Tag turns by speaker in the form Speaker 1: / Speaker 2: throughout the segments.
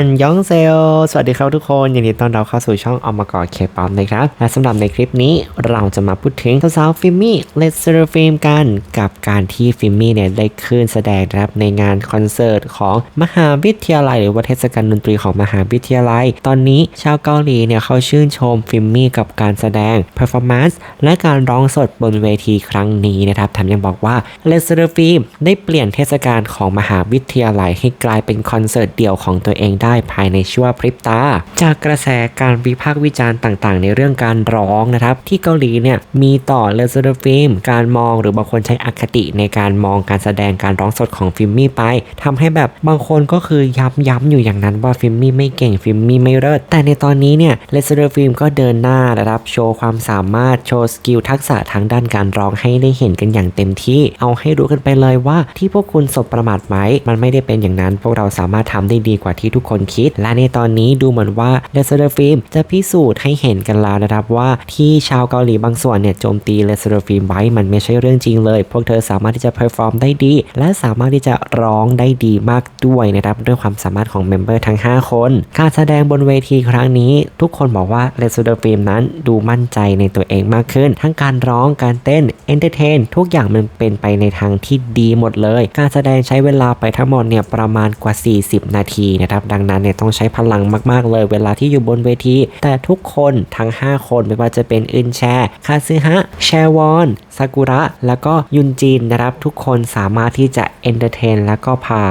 Speaker 1: อันยองเซล สวัสดีครับทุกคนยินดีต้อนรับเข้าสู่ช่องอมกอเคป๊อปนะครับ และสำหรับในคลิปนี้เราจะมาพูดถึงสาวฟิมมี่เลสเซอร์ฟิล์มกัน กับการที่ฟิมมี่เนี่ยได้ขึ้นแสดงนะครับในงานคอนเสิร์ตของมหาวิทยาลัย หรือว่าเทศกาลดนตรีของมหาวิทยาลัย ตอนนี้ชาวเกาหลีเนี่ยเขาชื่นชมฟิมมี่กับการแสดง performance และการร้องสดบนเวทีครั้งนี้นะครับแถมยังบอกว่าเลสเซอร์ฟิล์มได้เปลี่ยนเทศกาลของมหาวิทยาลัยให้กลายเป็นคอนเสิร์ตเดี่ยวของตัวเองได้ภายในชั่วพริบตา จากกระแสการวิพากษ์วิจารณ์ต่างๆ ในเรื่องการร้องนะครับ ที่เกาหลีเนี่ยมีต่อเลเซอร์ฟิล์มการมองหรือบางคนใช้อคติในการมองการแสดงการร้องสดของฟิมมี่ไปทำให้แบบบางคนก็คือย้ำย้ำอยู่อย่างนั้นว่าฟิมมี่ไม่เก่งฟิมมี่ไม่เลิศแต่ในตอนนี้เนี่ยเลเซอร์ฟิล์มก็เดินหน้านะครับโชว์ความสามารถโชว์สกิลทักษะทางด้านการร้องให้ได้เห็นกันอย่างเต็มที่ เอาให้รู้กันไปเลยว่าที่พวกคุณสบประมาทไหมมันไม่ได้เป็นอย่างนั้น พวกเราสามารถทำได้ดีกว่าที่ทุกคนคิด และในตอนนี้ดูเหมือนว่าเลเซอร์ฟิล์มจะพิสูจน์ให้เห็นกันแล้วนะครับว่าที่ชาวเกาหลีบางส่วนเนี่ยโจมตีเลเซอร์ฟิล์มไว้มันไม่ใช่เรื่องจริงเลย พวกเธอสามารถที่จะเพอร์ฟอร์มได้ดี และสามารถที่จะร้องได้ดีมากด้วยนะครับด้วยความสามารถของเมมเบอร์ทั้ง 5 คน การแสดงบนเวทีครั้งนี้ ทุกคนบอกว่าเลเซอร์ฟิล์มนั้นดูมั่นใจในตัวเองมากขึ้น ทั้งการร้องการเต้นเอนเตอร์เทนทุกอย่างมันเป็นไปในทางที่ดีหมดเลย การแสดงใช้เวลาไปทั้งหมดเนี่ยประมาณกว่า 40 นาทีนะครับดังนั้นเนี่ยต้องใช้พลังมากๆเลยเวลาที่อยู่บนเวที แต่ทุกคนทั้ง 5 คนไม่ว่าจะเป็นอึนแชคาซึฮะแชวอนซากุระ แล้วก็ยุนจินนะครับทุกคนสามารถที่จะเอนเตอร์เทนแล้วก็พา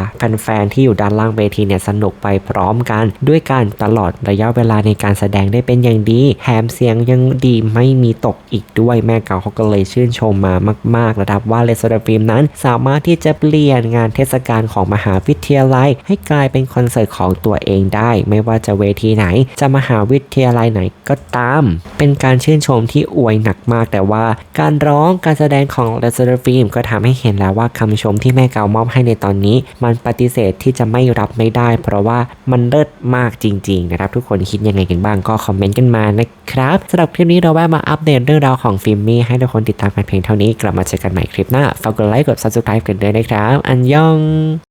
Speaker 1: แฟนๆที่อยู่ด้านล่างเวทีเนี่ยสนุกไปพร้อมกัน ด้วยการตลอดระยะเวลาในการแสดงได้เป็นอย่างดีแถมเสียงยังดีไม่มีตกอีกด้วยแม่เก่าเขาก็เลยชื่นชมมามากๆนะครับว่าเลสโรฟิล์มนั้นสามารถที่จะเปลี่ยนงานเทศกาลของมหาวิทยาลัย ให้กลายเป็นคอนเสิร์ตของตัวเองได้ ไม่ว่าจะเวทีไหน จะมหาวิทยาลัยไหนก็ตาม เป็นการชื่นชมที่อวยหนักมากแต่ว่า การร้องการแสดงของเลสโรฟิล์มก็ทำให้เห็นแล้วว่าคำชมที่แม่เกามอบให้ในตอนนี้ มันปฏิเสธที่จะไม่รับไม่ได้ เพราะว่ามันเลิศมากจริง ๆ นะครับ ทุกคนคิดยังไงกันบ้างก็คอมเมนต์กันมานะครับสำหรับคลิปนี้เราแวะมาอัปเดตเรื่องราวของฟิล์มมี่ให้ทุกคนติดตามกันเพียงเท่านี้กลับมาเจอกันใหม่คลิปหน้าฝากกดไลค์กด subscribe กันด้วยนะครับ อันยอง